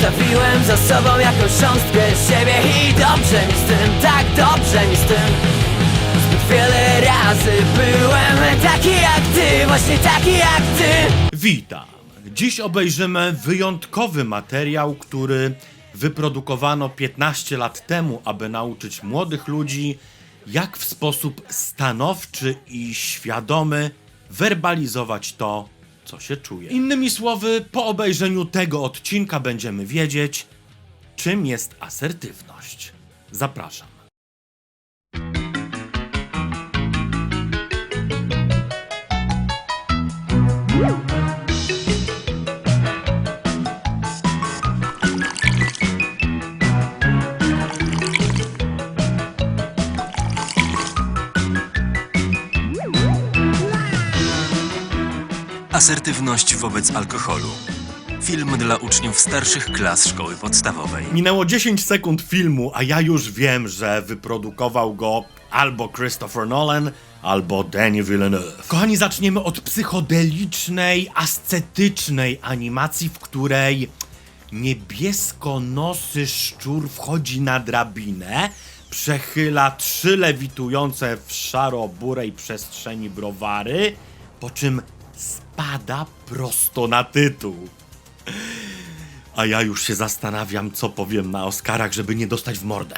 Zostawiłem za sobą jakąś cząstkę siebie I dobrze mi z tym, tak dobrze mi z tym Zbyt wiele razy byłem taki jak ty Właśnie taki jak ty Witam. Dziś obejrzymy wyjątkowy materiał, który wyprodukowano 15 lat temu, aby nauczyć młodych ludzi, jak w sposób stanowczy i świadomy werbalizować to, co się czuje. Innymi słowy, po obejrzeniu tego odcinka będziemy wiedzieć, czym jest asertywność. Zapraszam. Asertywność wobec alkoholu. Film dla uczniów starszych klas szkoły podstawowej. Minęło 10 sekund filmu, a ja już wiem, że wyprodukował go albo Christopher Nolan, albo Denis Villeneuve. Kochani, zaczniemy od psychodelicznej, ascetycznej animacji, w której niebieskonosy szczur wchodzi na drabinę, przechyla trzy lewitujące w szaro-burej przestrzeni browary, po czym spada prosto na tytuł. A ja już się zastanawiam, co powiem na Oscarach, żeby nie dostać w mordę.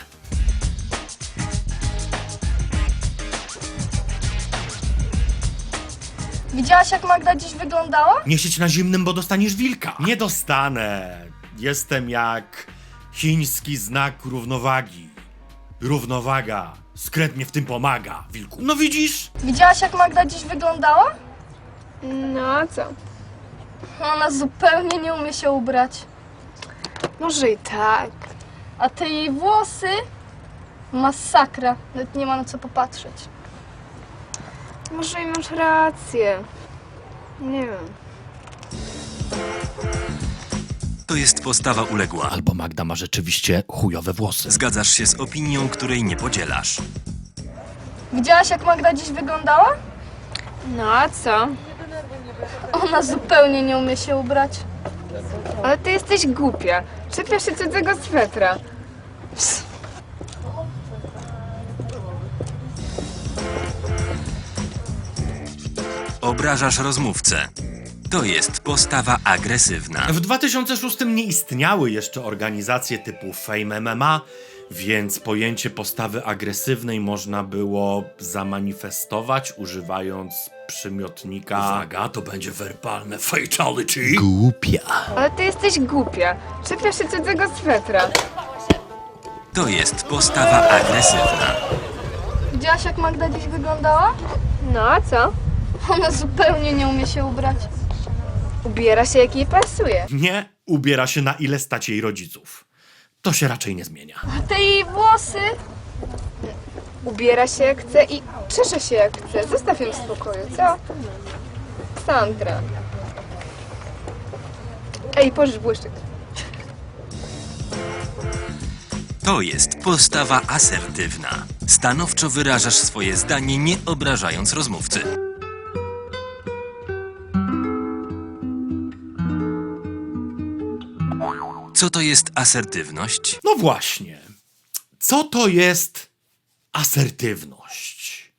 Widziałaś jak Magda dziś wyglądała? Nie siedź na zimnym, bo dostaniesz wilka. Nie dostanę. Jestem jak chiński znak równowagi. Równowaga. Skręt mnie w tym pomaga, wilku. No widzisz? Widziałaś jak Magda dziś wyglądała? No a co? Ona zupełnie nie umie się ubrać. Może i tak. A te jej włosy? Masakra. Nawet nie ma na co popatrzeć. Może i masz rację. Nie wiem. To jest postawa uległa. Albo Magda ma rzeczywiście chujowe włosy. Zgadzasz się z opinią, której nie podzielasz. Widziałaś jak Magda dziś wyglądała? No a co? Ona zupełnie nie umie się ubrać. Ale ty jesteś głupia. Czepiasz się cudzego swetra. Obrażasz rozmówcę. To jest postawa agresywna. W 2006 nie istniały jeszcze organizacje typu Fame MMA, więc pojęcie postawy agresywnej można było zamanifestować używając przymiotnika. Uwaga, to będzie werbalne fatality. Głupia. Ale ty jesteś głupia. Czepiasz się cudzego swetra. To jest postawa agresywna. Widziałaś jak Magda dziś wyglądała? No a co? Ona zupełnie nie umie się ubrać. Ubiera się jak jej pasuje. Nie ubiera się na ile stać jej rodziców. To się raczej nie zmienia. A te jej włosy? Ubiera się jak chce i czesze się jak chce. Zostaw ją w spokoju, co? Sandra. Ej, pożycz błyszczyk. To jest postawa asertywna. Stanowczo wyrażasz swoje zdanie, nie obrażając rozmówcy. Co to jest asertywność? No właśnie. Co to jest asertywność?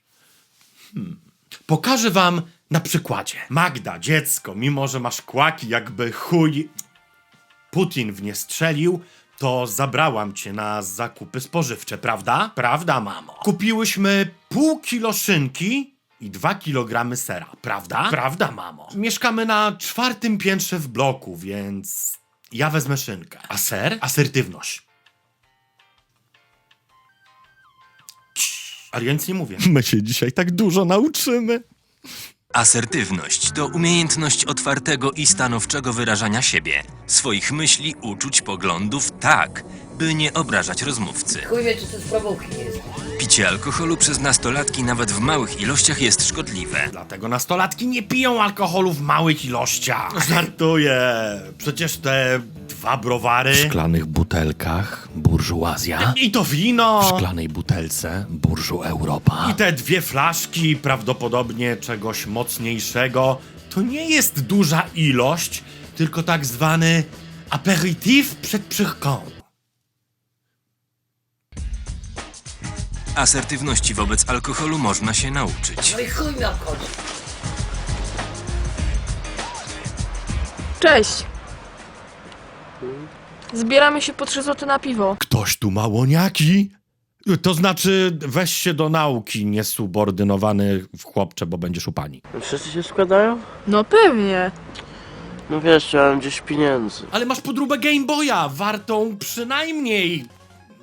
Hmm. Pokażę wam na przykładzie. Magda, dziecko, mimo że masz kłaki, jakby chuj Putin w nie strzelił, to zabrałam cię na zakupy spożywcze, prawda? Prawda, mamo. Kupiłyśmy pół kilo szynki i dwa kilogramy sera, prawda? Prawda, mamo. Mieszkamy na czwartym piętrze w bloku, więc ja wezmę szynkę. A ser? Asertywność. Ale ja nic nie mówię. My się dzisiaj tak dużo nauczymy. Asertywność to umiejętność otwartego i stanowczego wyrażania siebie, swoich myśli, uczuć, poglądów tak, by nie obrażać rozmówcy. Chuj wie, czy to z jest. Picie alkoholu przez nastolatki nawet w małych ilościach jest szkodliwe. Dlatego nastolatki nie piją alkoholu w małych ilościach. Żartuję. Przecież te dwa browary. W szklanych butelkach burżuazja, I to wino. w szklanej butelce burżu Europa. I te dwie flaszki, prawdopodobnie czegoś mocniejszego, to nie jest duża ilość, tylko tak zwany Aperitif przed przychką. Asertywności wobec alkoholu można się nauczyć. Cześć! Zbieramy się po 3 zł na piwo. Ktoś tu ma łoniaki? To znaczy, weź się do nauki, niesubordynowany chłopcze, bo będziesz u pani. Wszyscy się składają? No pewnie. No wiesz, chciałem gdzieś pieniędzy. Ale masz podróbę Game Boya, wartą przynajmniej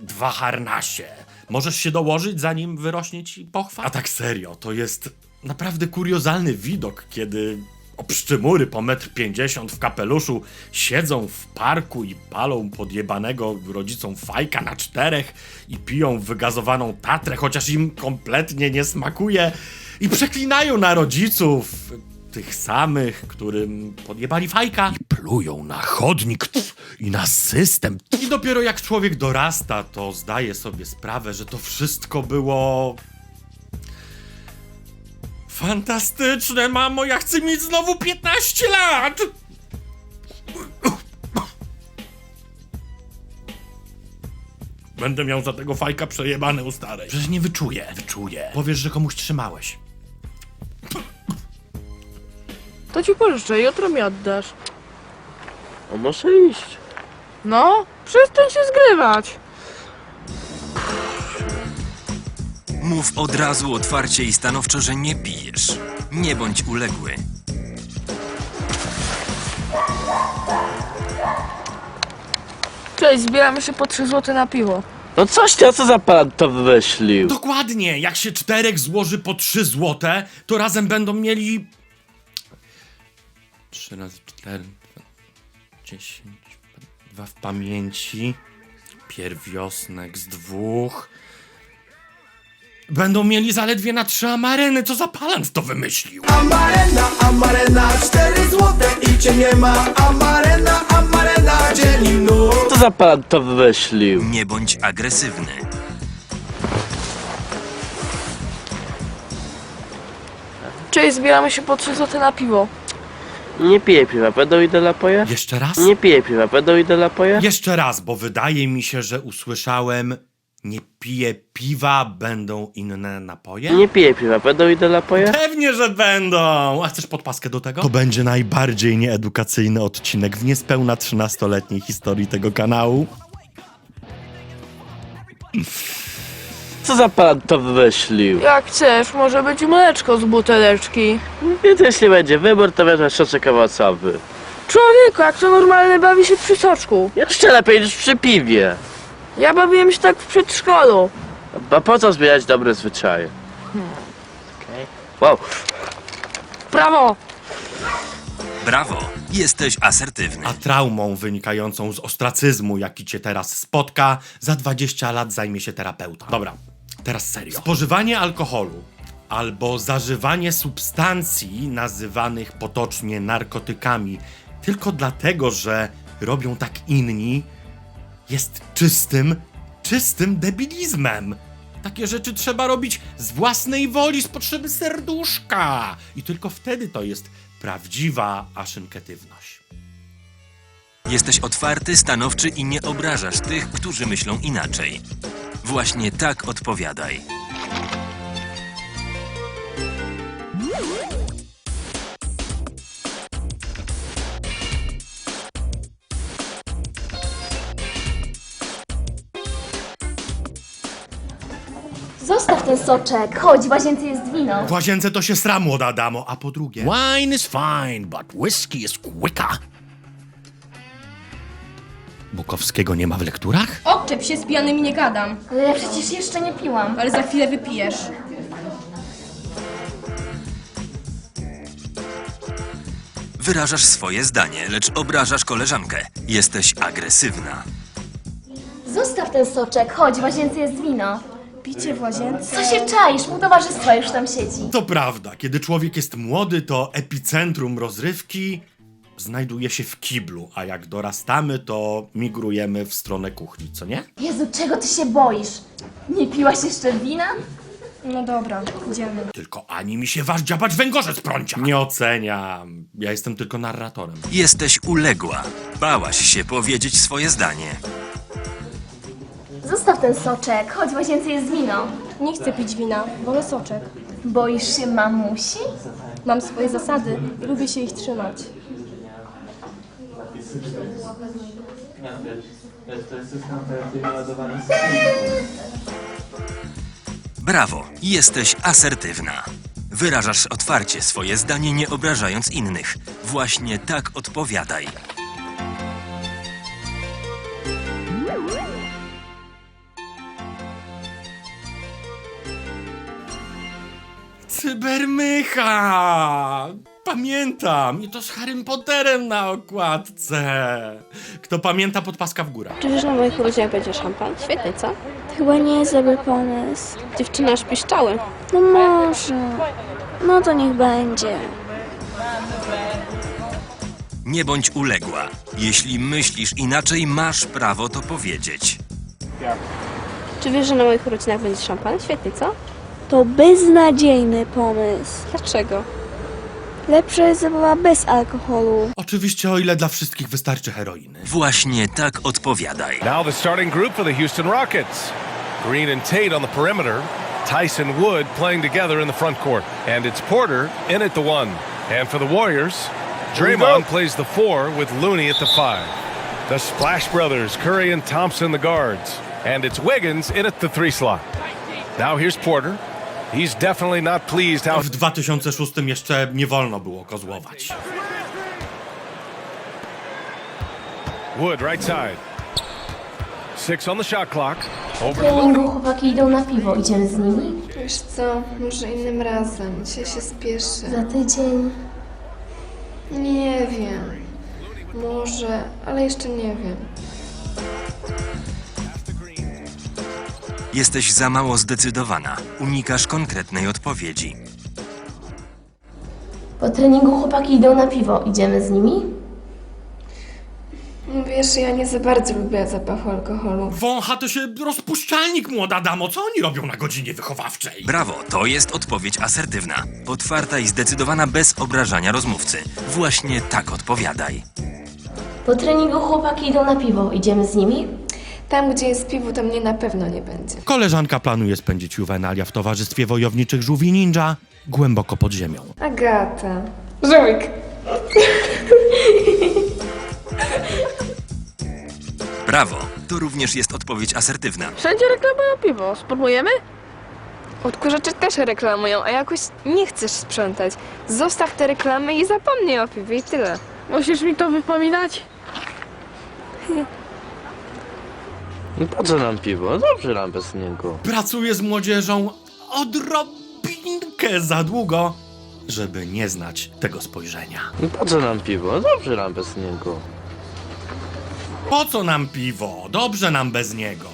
dwa harnasie. Możesz się dołożyć, zanim wyrośnie ci pochwa? A tak serio, to jest naprawdę kuriozalny widok, kiedy obszczymury po metr pięćdziesiąt w kapeluszu siedzą w parku i palą podjebanego rodzicom fajka na czterech i piją wygazowaną tatrę, chociaż im kompletnie nie smakuje i przeklinają na rodziców tych samych, którym podjebali fajka. I plują na chodnik tf, i na system. I dopiero jak człowiek dorasta, to zdaje sobie sprawę, że to wszystko było... Fantastyczne, mamo, ja chcę mieć znowu 15 lat! Będę miał za tego fajka przejebane u starej. Przecież nie wyczuję. Wyczuję. Powiesz, że komuś trzymałeś. To ci pożyczę, jutro mi oddasz. A może iść? No, przestań się zgrywać. Mów od razu otwarcie i stanowczo, że nie pijesz. Nie bądź uległy. Cześć, zbieramy się po 3 zł na piwo. No coś ty, a co za pan to wymyślił? Dokładnie, jak się czterech złoży po 3 złote, to razem będą mieli. 3 razy 4, 10, dwa w pamięci. Pierwiosnek z dwóch. Będą mieli zaledwie na trzy amareny. Co za palant to wymyślił? Amarena, amarena, 4 złote i cię nie ma Amarena, amarena, dzień i Co za pan to wymyślił? Nie bądź agresywny. Cześć, zbieramy się po 3 zł na piwo. Nie piję piwa, będą idę napoje? Jeszcze raz? Nie piję piwa, będą idę napoje? Jeszcze raz, bo wydaje mi się, że usłyszałem. Nie piję piwa, będą inne napoje? Nie piję piwa, będą idę napoje? Pewnie, że będą! A chcesz podpaskę do tego? To będzie najbardziej nieedukacyjny odcinek w niespełna 13-letniej historii tego kanału. Co za pan to wymyślił? Jak chcesz, może być mleczko z buteleczki. Więc jeśli będzie wybór, to wezmę soczek owocowy. Człowieku, jak to normalny bawi się przy soczku. Jeszcze lepiej niż przy piwie. Ja bawiłem się tak w przedszkolu. A po co zmieniać dobre zwyczaje? Okej. Wow, Prawo! Brawo, jesteś asertywny. A traumą wynikającą z ostracyzmu, jaki cię teraz spotka, za 20 lat zajmie się terapeuta. Dobra, teraz serio. Spożywanie alkoholu albo zażywanie substancji nazywanych potocznie narkotykami tylko dlatego, że robią tak inni, jest czystym, czystym debilizmem. Takie rzeczy trzeba robić z własnej woli, z potrzeby serduszka. I tylko wtedy to jest prawdziwa aszynketywność. Jesteś otwarty, stanowczy i nie obrażasz tych, którzy myślą inaczej. Właśnie tak odpowiadaj. Zostaw ten soczek, chodź, w łazience jest wino. W łazience to się sra, młoda damo, a po drugie... Wine is fine, but whiskey is quicker. Bukowskiego nie ma w lekturach? Odczep się, z pijanymi nie gadam. Ale ja przecież jeszcze nie piłam. Ale za chwilę wypijesz. Wyrażasz swoje zdanie, lecz obrażasz koleżankę. Jesteś agresywna. Zostaw ten soczek, chodź, w łazience jest wino. Picie w łazience. Co się czaisz? Pół towarzystwa już tam siedzi. To prawda, kiedy człowiek jest młody, to epicentrum rozrywki znajduje się w kiblu, a jak dorastamy, to migrujemy w stronę kuchni, co nie? Jezu, czego ty się boisz? Nie piłaś jeszcze wina? No dobra, idziemy. Tylko ani mi się waż dziabać węgorze z prącia. Nie oceniam. Ja jestem tylko narratorem. Jesteś uległa. Bałaś się powiedzieć swoje zdanie. Zostaw ten soczek, chodź, w łazience jest wino. Nie chcę pić wina, wolę soczek. Boisz się mamusi? Mam swoje zasady i lubię się ich trzymać. Brawo, jesteś asertywna. Wyrażasz otwarcie swoje zdanie, nie obrażając innych. Właśnie tak odpowiadaj. Cybermycha! Pamiętam! I to z Harrym Potterem na okładce. Kto pamięta, podpaska w górę. Czy wiesz, na moich urodzinach będzie szampan? Świetnie, co? Chyba nie jest dobry pomysł. Dziewczyny aż piszczały. No może. No to niech będzie. Nie bądź uległa. Jeśli myślisz inaczej, masz prawo to powiedzieć. Czy wiesz, że na moich urodzinach będzie szampan? Świetnie, co? To beznadziejny pomysł. Dlaczego? Lepsza jest zabawa bez alkoholu. Oczywiście, o ile dla wszystkich wystarczy heroiny. Właśnie tak odpowiadaj. Now the starting group for the Houston Rockets. Green and Tate on the perimeter. Tyson Wood playing together in the front court. And it's Porter in at the one. And for the Warriors, Draymond plays the four with Looney at the five. The Splash Brothers, Curry and Thompson the guards. And it's Wiggins in at the three slot. Now here's Porter. He's definitely not pleased how W 2006 jeszcze nie wolno było kozłować. Wood right side. Six on the shot clock. Over to treningu chłopaki idą na piwo, idziemy z nimi? Wiesz co, może innym razem. Dzisiaj się spieszę. Za tydzień. Nie wiem. Może, ale jeszcze nie wiem. Jesteś za mało zdecydowana. Unikasz konkretnej odpowiedzi. Po treningu chłopaki idą na piwo, idziemy z nimi? Wiesz, ja nie za bardzo lubię zapachu alkoholu. Wącha to się rozpuszczalnik, młoda damo. Co oni robią na godzinie wychowawczej? Brawo, to jest odpowiedź asertywna. Otwarta i zdecydowana bez obrażania rozmówcy. Właśnie tak odpowiadaj. Po treningu chłopaki idą na piwo, idziemy z nimi? Tam, gdzie jest piwo, to mnie na pewno nie będzie. Koleżanka planuje spędzić juwenalia w towarzystwie wojowniczych żółwi ninja głęboko pod ziemią. Agata. Żółwik. Brawo, to również jest odpowiedź asertywna. Wszędzie reklamują piwo. Spróbujemy? Odkurzacze też reklamują, a jakoś nie chcesz sprzątać. Zostaw te reklamy i zapomnij o piwie i tyle. Musisz mi to wypominać? No po co nam piwo? Dobrze nam bez niego. Pracuję z młodzieżą odrobinkę za długo, żeby nie znać tego spojrzenia. No po co nam piwo? Dobrze nam bez niego. Po co nam piwo? Dobrze nam bez niego.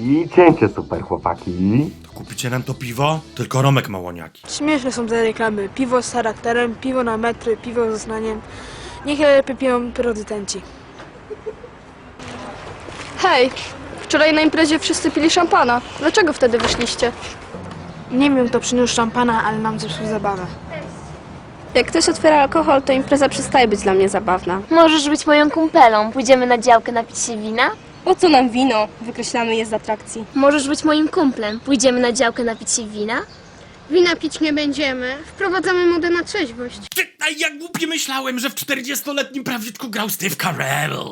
I cięcie super, chłopaki. To kupicie nam to piwo? Tylko Romek Małoniaki. Śmieszne są te reklamy. Piwo z charakterem, piwo na metry, piwo z znaniem. Niech lepiej piją producenci. Hej, wczoraj na imprezie wszyscy pili szampana. Dlaczego wtedy wyszliście? Nie wiem, kto przyniósł szampana, ale nam zepsuł zabawę. Jak ktoś otwiera alkohol, to impreza przestaje być dla mnie zabawna. Możesz być moją kumpelą, pójdziemy na działkę napić się wina? Po co nam wino? Wykreślamy je z atrakcji. Możesz być moim kumplem, pójdziemy na działkę napić się wina? Wina pić nie będziemy. Wprowadzamy modę na trzeźwość. Ty, a ja głupie myślałem, że w 40-letnim prawiczku grał Steve Carell.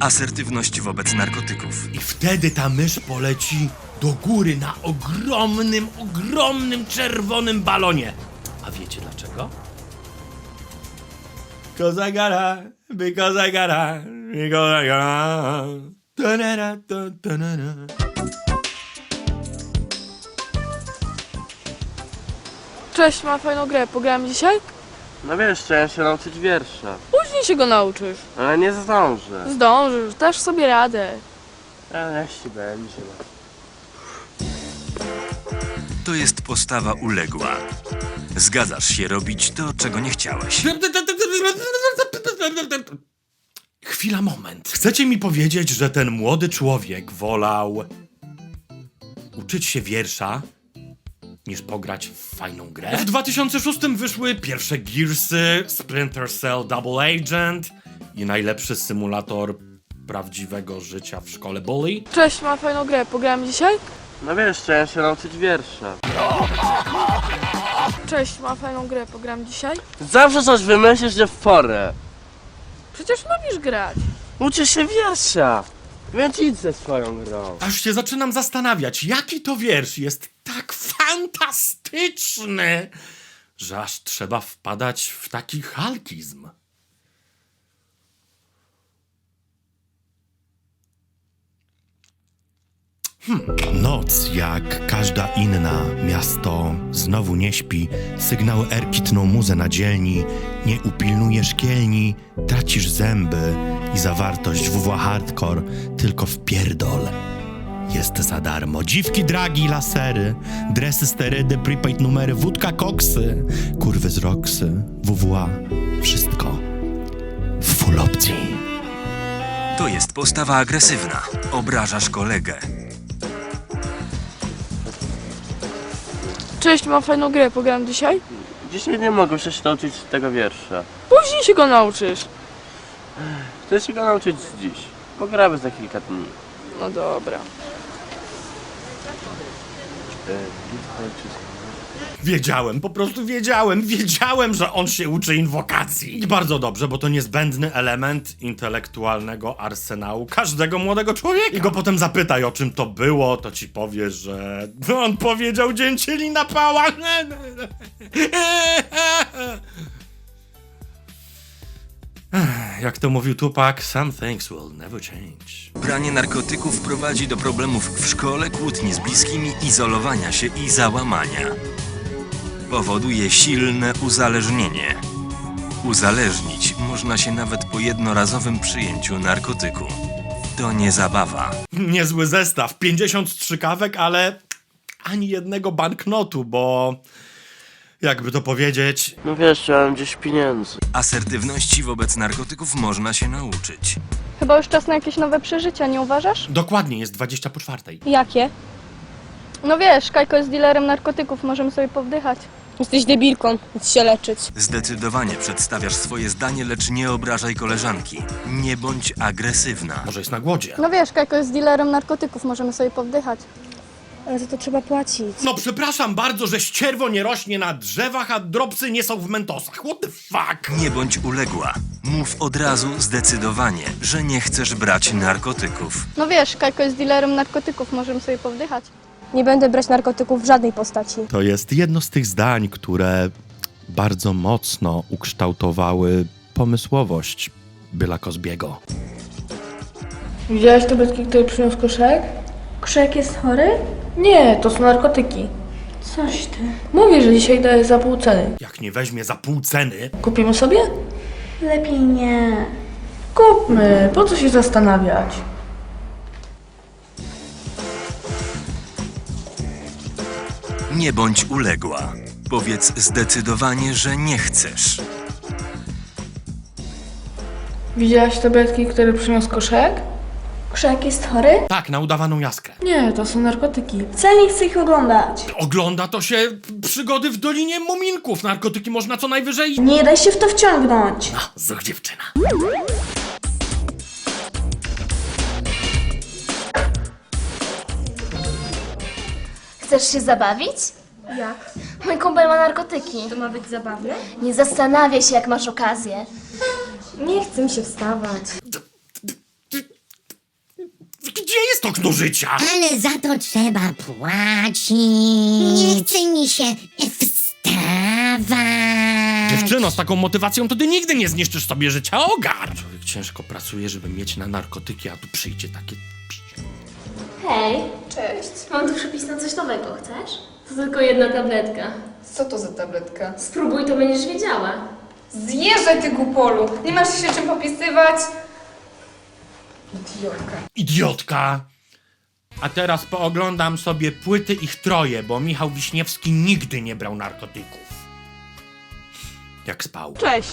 Asertywność wobec narkotyków. I wtedy ta mysz poleci do góry na ogromnym, ogromnym czerwonym balonie. A wiecie dlaczego? Because I gotta, because I gotta, because I gotta. Ta-na-ra, ta- ta-na-ra. Cześć, mam fajną grę. Pogramy dzisiaj? No wiesz, chciałem się nauczyć wiersza. Później się go nauczysz. Ale nie zdążę. Zdążysz, dasz sobie radę. Ale jeśli będzie. To jest postawa uległa. Zgadzasz się robić to, czego nie chciałeś. Chwila, moment. Chcecie mi powiedzieć, że ten młody człowiek wolał uczyć się wiersza niż pograć w fajną grę? W 2006 wyszły pierwsze Gearsy, Splinter Cell Double Agent i najlepszy symulator prawdziwego życia w szkole Bully. Cześć, mam fajną grę. Pograłem dzisiaj? No wiesz, chciałem się nauczyć wiersza. Cześć, mam fajną grę. Pograłem dzisiaj? Zawsze coś wymyślisz, że w porę. Przecież lubisz grać. Uczę się wiersza. Więc idź ze swoją grą. Aż się zaczynam zastanawiać, jaki to wiersz jest tak fantastyczny, że aż trzeba wpadać w taki halkizm. Hmm. Noc, jak każda inna, miasto znowu nie śpi, sygnały R kitną muzę na dzielni, nie upilnujesz kielni, tracisz zęby i zawartość WW Hardcore tylko w pierdol. Jest za darmo. Dziwki, dragi, lasery, dresy, sterydy, prepaid numery, wódka, koksy, kurwy z roksy, WWA, wszystko w full opcji. To jest postawa agresywna. Obrażasz kolegę. Cześć, mam fajną grę. Pograłem dzisiaj? Dzisiaj nie mogę się nauczyć tego wiersza. Później się go nauczysz. Chcę się go nauczyć dziś. Pogramy za kilka dni. No dobra. Wiedziałem, po prostu wiedziałem, wiedziałem, że on się uczy inwokacji. I bardzo dobrze, bo to niezbędny element intelektualnego arsenału każdego młodego człowieka. I go potem zapytaj, o czym to było, to ci powie, że no, on powiedział dzięcieli na. Ech, Jak to mówił Tupac, some things will never change. Branie narkotyków prowadzi do problemów w szkole, kłótni z bliskimi, izolowania się i załamania. Powoduje silne uzależnienie. Uzależnić można się nawet po jednorazowym przyjęciu narkotyku. To nie zabawa. Niezły zestaw, 53 kawek, ale ani jednego banknotu, bo jakby to powiedzieć, No wiesz, chciałem gdzieś pieniędzy. Asertywności wobec narkotyków można się nauczyć. Chyba już czas na jakieś nowe przeżycia, nie uważasz? dokładnie jest 20 po czwartej. Jakie? No wiesz, Kajko jest dealerem narkotyków, możemy sobie powdychać. Jesteś debilką. Idź się leczyć. Zdecydowanie przedstawiasz swoje zdanie, lecz nie obrażaj koleżanki. Nie bądź agresywna. Może jest na głodzie. No wiesz, Kajko jest dealerem narkotyków, możemy sobie powdychać. Ale za to trzeba płacić. No przepraszam bardzo, że ścierwo nie rośnie na drzewach, a dropsy nie są w mentosach. What the fuck? Nie bądź uległa. Mów od razu zdecydowanie, że nie chcesz brać narkotyków. No wiesz, Kajko jest dealerem narkotyków, możemy sobie powdychać. Nie będę brać narkotyków w żadnej postaci. To jest jedno z tych zdań, które bardzo mocno ukształtowały pomysłowość Byla Kozbiego. Widziałeś tabletki, które przyniósł koszek? Krzek jest chory? Nie, to są narkotyki. Coś ty. Mówię, że dzisiaj daję za pół ceny. Jak nie weźmie za pół ceny, Kupimy sobie? Lepiej nie. Kupmy. Po co się zastanawiać? Nie bądź uległa. Powiedz zdecydowanie, że nie chcesz. Widziałaś tabletki, które przyniósł koszek? Krzek jest chory? tak, na udawaną jaskrę. Nie, to są narkotyki. Wcale nie chcę ich oglądać. Ogląda to się przygody w Dolinie Muminków. Narkotyki można co najwyżej... Nie daj się w to wciągnąć. Zuch dziewczyna. Chcesz się zabawić? Jak? Mój kumpel ma narkotyki. To ma być zabawne? Nie zastanawiaj się, jak masz okazję. Nie chcę mi się wstawać. Gdzie jest okno życia? Ale za to trzeba płacić. Nie chce mi się wstawać. Dziewczyno, z taką motywacją to ty nigdy nie zniszczysz sobie życia. Ogar! Człowiek ciężko pracuje, żeby mieć na narkotyki, a tu przyjdzie takie... Hej, Cześć. mam tu przepis na coś nowego, chcesz? To tylko jedna tabletka. Co to za tabletka? Spróbuj, to będziesz wiedziała. Zjeżdżaj ty głupolu! Nie masz się czym popisywać? Idiotka. Idiotka! A teraz pooglądam sobie płyty ich troje, bo Michał Wiśniewski nigdy nie brał narkotyków. Jak spał. Cześć.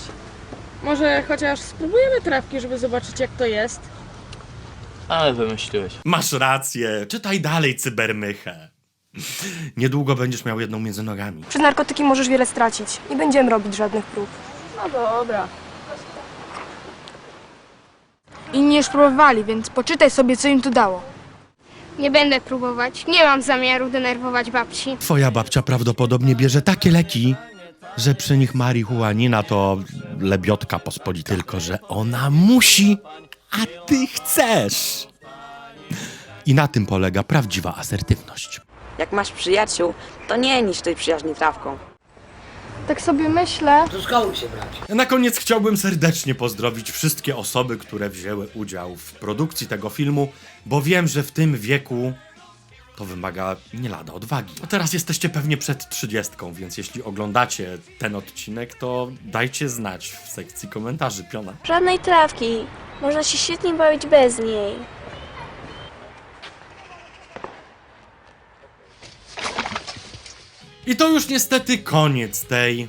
Może chociaż spróbujemy trawki, żeby zobaczyć jak to jest. Ale wymyśliłeś. Masz rację, czytaj dalej, cybermychę. Niedługo będziesz miał jedną między nogami. Przez narkotyki możesz wiele stracić. Nie będziemy robić żadnych prób. No dobra. Inni już próbowali, więc poczytaj sobie co im tu dało. Nie będę próbować. Nie mam zamiaru denerwować babci. Twoja babcia prawdopodobnie bierze takie leki, że przy nich marihuanina to lebiotka pospolita. Tylko, że ona musi, a ty chcesz. I na tym polega prawdziwa asertywność. Jak masz przyjaciół, to nie niszcz tej przyjaźni trawką. Tak sobie myślę. Na koniec chciałbym serdecznie pozdrowić wszystkie osoby, które wzięły udział w produkcji tego filmu, bo wiem, że w tym wieku to wymaga nie lada odwagi. A teraz jesteście pewnie przed trzydziestką, więc jeśli oglądacie ten odcinek, to dajcie znać w sekcji komentarzy piona. Żadnej trawki. Można się świetnie bawić bez niej. I to już niestety koniec tej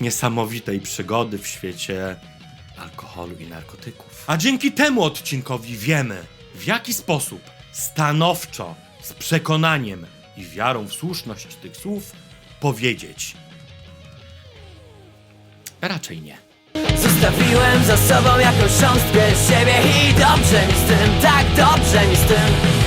niesamowitej przygody w świecie alkoholu i narkotyków. A dzięki temu odcinkowi wiemy, w jaki sposób stanowczo, z przekonaniem i wiarą w słuszność tych słów powiedzieć. Raczej nie. Zostawiłem za sobą jakąś cząstkę siebie I dobrze mi z tym, tak dobrze mi z tym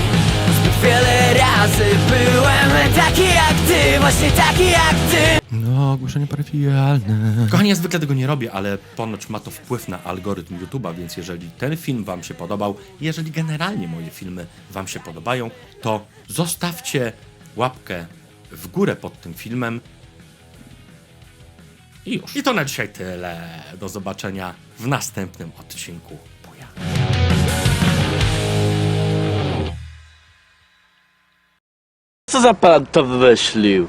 wiele razy byłem taki jak ty Właśnie taki jak ty No, ogłoszenie parafialne. Kochani, ja zwykle tego nie robię, ale ponoć ma to wpływ na algorytm YouTube'a, więc jeżeli ten film Wam się podobał, jeżeli generalnie moje filmy Wam się podobają, to zostawcie łapkę w górę pod tym filmem. I już. I to na dzisiaj tyle. Do zobaczenia w następnym odcinku. Buja. Co za pan to wymyślił?